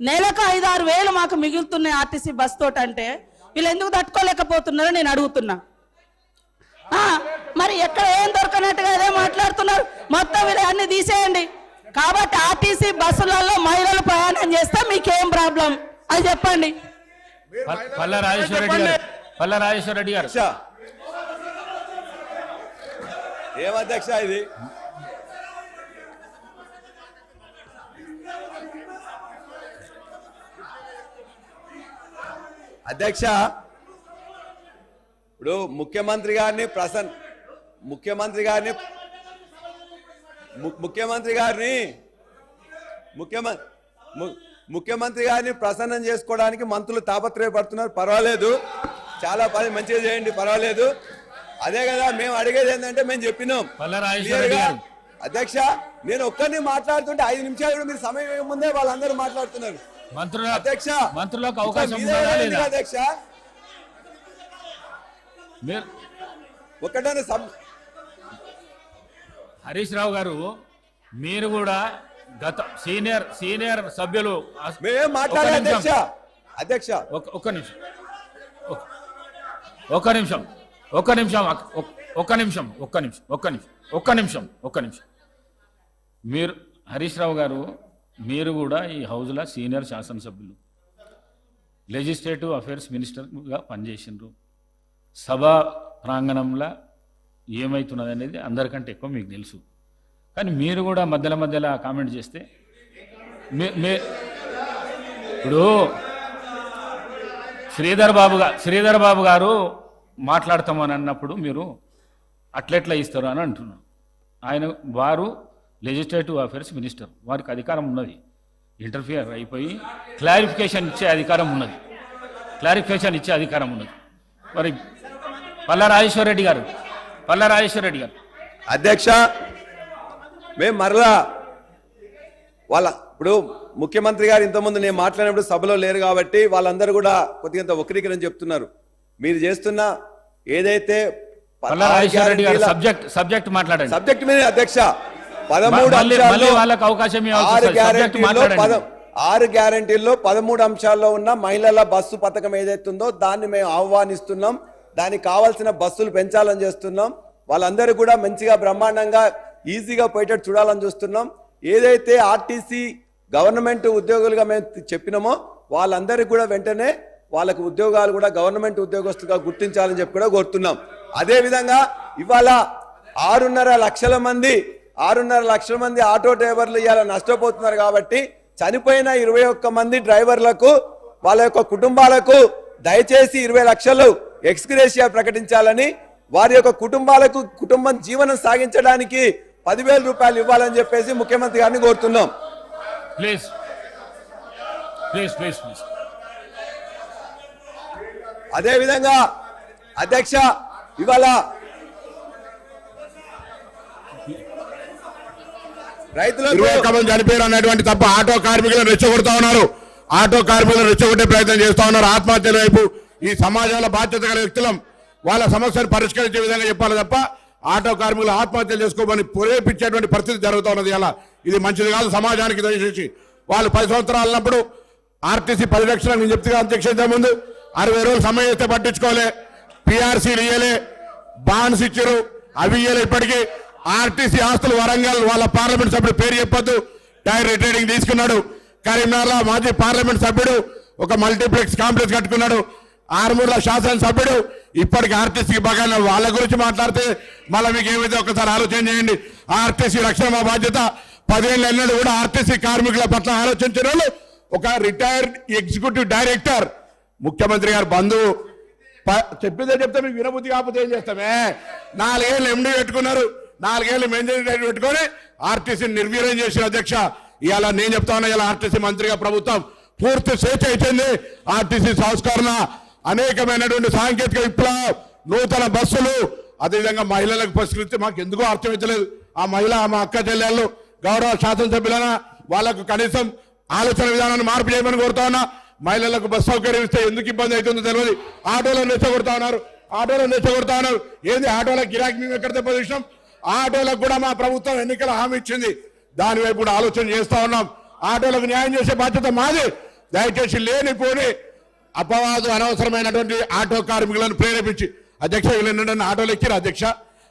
నెలకు ఐదు ఆరు వేలు మాకు మిగులుతున్నాయి ఆర్టీసీ బస్ తోటి అంటే. వీళ్ళు ఎందుకు తట్టుకోలేకపోతున్నారో నేను అడుగుతున్నా. ఆ, మరి ఎక్కడ ఏం దొరకనట్టుగా అదే మాట్లాడుతున్నారు. మొత్తం వీళ్ళు అన్ని తీసేయండి. కాబట్టి ఆర్టీసీ బస్సులలో మహిళలు ప్రయాణం చేస్తే మీకేం ప్రాబ్లం? అది చెప్పండి. పల్ల రాజేశ్వర రెడ్డి గారు. పల్ల రాజేశ్వర రెడ్డి గారు. అధ్యక్ష ఏం అధ్యక్ష ఇది? అధ్యక్ష ఇప్పుడు ముఖ్యమంత్రి గారిని ప్రసన్ ముఖ్యమంత్రి గారిని ముఖ్యమంత్రి గారిని ముఖ్యమంత్రి ముఖ్యమంత్రి గారిని ప్రసన్నం చేసుకోవడానికి మంత్రులు తాపత్రయపడుతున్నారు. పర్వాలేదు. చాలా పని మంచిగా చేయండి పర్వాలేదు. అదే కదా మేము అడిగేది ఏంటంటే మేము చెప్పినాం. అధ్యక్ష నేను ఒక్కరిని మాట్లాడుతుంటే ఐదు నిమిషాలు కూడా మీరు సమయం ముందే వాళ్ళందరూ మాట్లాడుతున్నారు. మంత్రుల అధ్యక్ష మంత్రులకు అవకాశం అధ్యక్ష? సబ్ హరీష్ రావు గారు మీరు కూడా గత సీనియర్ సీనియర్ సభ్యులు. అధ్యక్ష. అధ్యక్ష. ఒక్క- నిమిషం. ఒక్క- నిమిషం. ఒక్క నిమిషం ఒక్క నిమిషం ఒక్క నిమిషం ఒక్క నిమిషం ఒక్క నిమిషం ఒక్క నిమిషం. మీరు హరీష్ రావు గారు మీరు కూడా ఈ హౌజ్లో సీనియర్ శాసనసభ్యులు లెజిస్లేటివ్ అఫైర్స్ మినిస్టర్గా పనిచేసిండ్రు. సభా ప్రాంగణంలో ఏమవుతున్నది అనేది అందరికంటే ఎక్కువ మీకు తెలుసు. కానీ మీరు కూడా మధ్యలో మధ్యలో కామెంట్ చేస్తే మీ ఇప్పుడు శ్రీధర్ బాబు గారు శ్రీధర్ బాబు గారు మాట్లాడతామని అన్నప్పుడు మీరు అట్లెట్లా ఇస్తారు అని అంటున్నారు. ఆయన వారు లెజిస్లేటివ్ అఫైర్స్ మినిస్టర్ వారికి అధికారం ఉన్నది. ఇంటర్ఫియర్ అయిపోయి క్లారిఫికేషన్ ఇచ్చే అధికారం ఉన్నది. క్లారిఫికేషన్ ఇచ్చే అధికారం ఉన్నది. మరి పల్ల రాజేశ్వర రెడ్డి గారు పల్ల రాజేశ్వర రెడ్డి గారు. అధ్యక్ష మేము మరలా వాళ్ళ ఇప్పుడు ముఖ్యమంత్రి గారు ఇంతకుముందు నేను మాట్లాడినప్పుడు సభలో లేరు కాబట్టి వాళ్ళందరూ కూడా కొద్దిగా వక్రీకరణ చెప్తున్నారు. మీరు చేస్తున్న ఏదైతే సబ్జెక్ట్ సబ్జెక్ట్ మాట్లాడండి. సబ్జెక్ట్ మీద అధ్యక్ష. పదమూడు వాళ్ళకి అవకాశం ఆరు ఆరు గ్యారెంటీల్లో పదమూడు అంశాల్లో ఉన్న మహిళల బస్సు పథకం ఏదైతుందో దాన్ని మేము ఆహ్వానిస్తున్నాం. దానికి కావాల్సిన బస్సులు పెంచాలని చేస్తున్నాం. వాళ్ళందరూ కూడా మంచిగా బ్రహ్మాండంగా ఈజీగా పోయేటట్టు చూడాలని చూస్తున్నాం. ఏదైతే ఆర్టీసీ గవర్నమెంట్ ఉద్యోగులుగా మేము చెప్పినామో వాళ్ళందరికీ కూడా వెంటనే వాళ్ళకు ఉద్యోగాలు కూడా గవర్నమెంట్ ఉద్యోగస్తులుగా గుర్తించాలని చెప్పి కూడా కోరుతున్నాం. అదే విధంగా ఇవాళ ఆరున్నర లక్షల మంది ఆరున్నర లక్షల మంది ఆటో డ్రైవర్లు ఇవాళ నష్టపోతున్నారు కాబట్టి చనిపోయిన ఇరవై ఒక్క మంది డ్రైవర్లకు వాళ్ళ యొక్క కుటుంబాలకు దయచేసి ఇరవై లక్షలు ఎక్స్గ్రేషియా ప్రకటించాలని వారి యొక్క కుటుంబాలకు కుటుంబం జీవనం సాగించడానికి పదివేల రూపాయలు ఇవ్వాలని చెప్పేసి ముఖ్యమంత్రి గారిని కోరుతున్నాం. ప్లీజ్. Please please please. అదే విధంగా అధ్యక్ష ఇవాళ ఇరవై ఒక్క మంది చనిపోయారు అన్నటువంటి తప్ప ఆటో కార్మికులను రెచ్చగొడతా ఉన్నారు. ఆటో కార్మికులను రెచ్చగొట్టే ప్రయత్నం చేస్తా ఉన్నారు. ఆత్మహత్యల వైపు ఈ సమాజంలో బాధ్యత గల వ్యక్తులం వాళ్ళ సమస్యను పరిష్కరించే విధంగా చెప్పాలి తప్ప ఆటో కార్మికులు ఆత్మహత్యలు చేసుకోమని ప్రేరేపించేటువంటి పరిస్థితి జరుగుతూ ఉన్నది అలా ఇది మంచిది కాదు సమాజానికి దయచేసి. వాళ్ళు పది సంవత్సరాలు ఉన్నప్పుడు ఆర్టీసీ పరిరక్షణ నేను చెప్తే అధ్యక్షించే ముందు అరవై రోజులు సమయం ఇస్తే పట్టించుకోలే. పిఆర్సీలు ఇయ్యలే. బాండ్స్ ఇచ్చారు. అవి ఇయ్యలే ఇప్పటికీ. ఆర్టీసీ ఆస్తులు వరంగల్ వాళ్ళ పార్లమెంట్ సభ్యుడు పేరు చెప్పొద్దు. టైర్ రిటైరింగ్ తీసుకున్నాడు. కరీంనగర్లో మాజీ పార్లమెంట్ సభ్యుడు ఒక మల్టీప్లెక్స్ కాంప్లెక్స్ కట్టుకున్నాడు. ఆరుమూరులో శాసన సభ్యుడు ఇప్పటికి ఆర్టీసీకి బాగా వాళ్ళ గురించి మాట్లాడితే మళ్ళీ మీకు ఏమైతే ఒకసారి ఆలోచన చేయండి. ఆర్టీసీ రక్షణ మా బాధ్యత. పదిహేను ఎన్నడూ కూడా ఆర్టీసీ కార్మికుల పట్ల ఆలోచించిన వాళ్ళు ఒక రిటైర్డ్ ఎగ్జిక్యూటివ్ డైరెక్టర్. ముఖ్యమంత్రి గారు బంధువు. చెప్పిందే చెప్తే మీకు వినబుద్ధి కాకపోతే ఏం చేస్తామే నాలుగేళ్ళు ఎండి పెట్టుకున్నారు. నాలుగేళ్ళు మెయింటైన్ పెట్టుకొని ఆర్టీసీ నిర్వీర్యం చేసిన అధ్యక్ష. ఇవాళ నేను చెప్తా ఇలా ఆర్టీసీ మంత్రిగా ప్రభుత్వం పూర్తి స్వేచ్ఛ ఇచ్చింది. ఆర్టీసీ సంస్కరణ అనేకమైనటువంటి సాంకేతిక విప్లవం నూతన బస్సులు అదేవిధంగా మహిళలకు పరిష్కరిస్తే మాకు ఎందుకో అర్థమవుతలేదు ఆ మహిళ మా అక్క చెల్లెళ్ళు గౌరవ శాసనసభ్యులైన వాళ్ళకు కనీసం ఆలోచన విధానాన్ని మార్పు చేయమని కోరుతా ఉన్నా. మహిళలకు బస్సు సౌకర్యం ఇస్తే ఎందుకు ఇబ్బంది అవుతుందో తెలియదు. ఆటోలను రెచ్చగొడతా ఉన్నారు. ఆటోలను రెచ్చగొడతా ఉన్నారు. ఏంది ఆటోల గిరాకీ మేము ఎక్కడ దెబ్బతీసినాం? ఆటోలకు కూడా మా ప్రభుత్వం ఎన్నికల హామీ ఇచ్చింది. దాని వైపు కూడా ఆలోచన చేస్తా ఉన్నాం. ఆటోలకు న్యాయం చేసే బాధ్యత మాది. దయచేసి లేనిపోని అపవాదు అనవసరమైనటువంటి ఆటో కార్మికులను ప్రేరేపించి అధ్యక్ష వీళ్ళు ఆటోలు ఎక్కిరు అధ్యక్ష?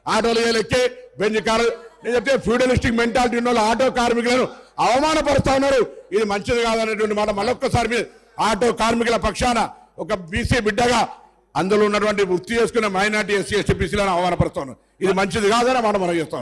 ఆటోలు ఎక్కి బెంజ్ కారు నేను చెప్తే ఫ్యూడలిస్టిక్ మెంటాలిటీ ఉన్న వాళ్ళు ఆటో కార్మికులను అవమానపరుస్తా ఉన్నారు. ఇది మంచిది కాదనేటువంటి మాట మళ్ళొక్కసారి ఆటో కార్మికుల పక్షాన ఒక బీసీ బిడ్డగా అందులో ఉన్నటువంటి వృత్తి చేసుకున్న మైనార్టీ ఎస్సీ ఎస్టీ బీసీలను అవమానపరుస్తాను ఇది మంచిది కాదని మాట మనం చేస్తా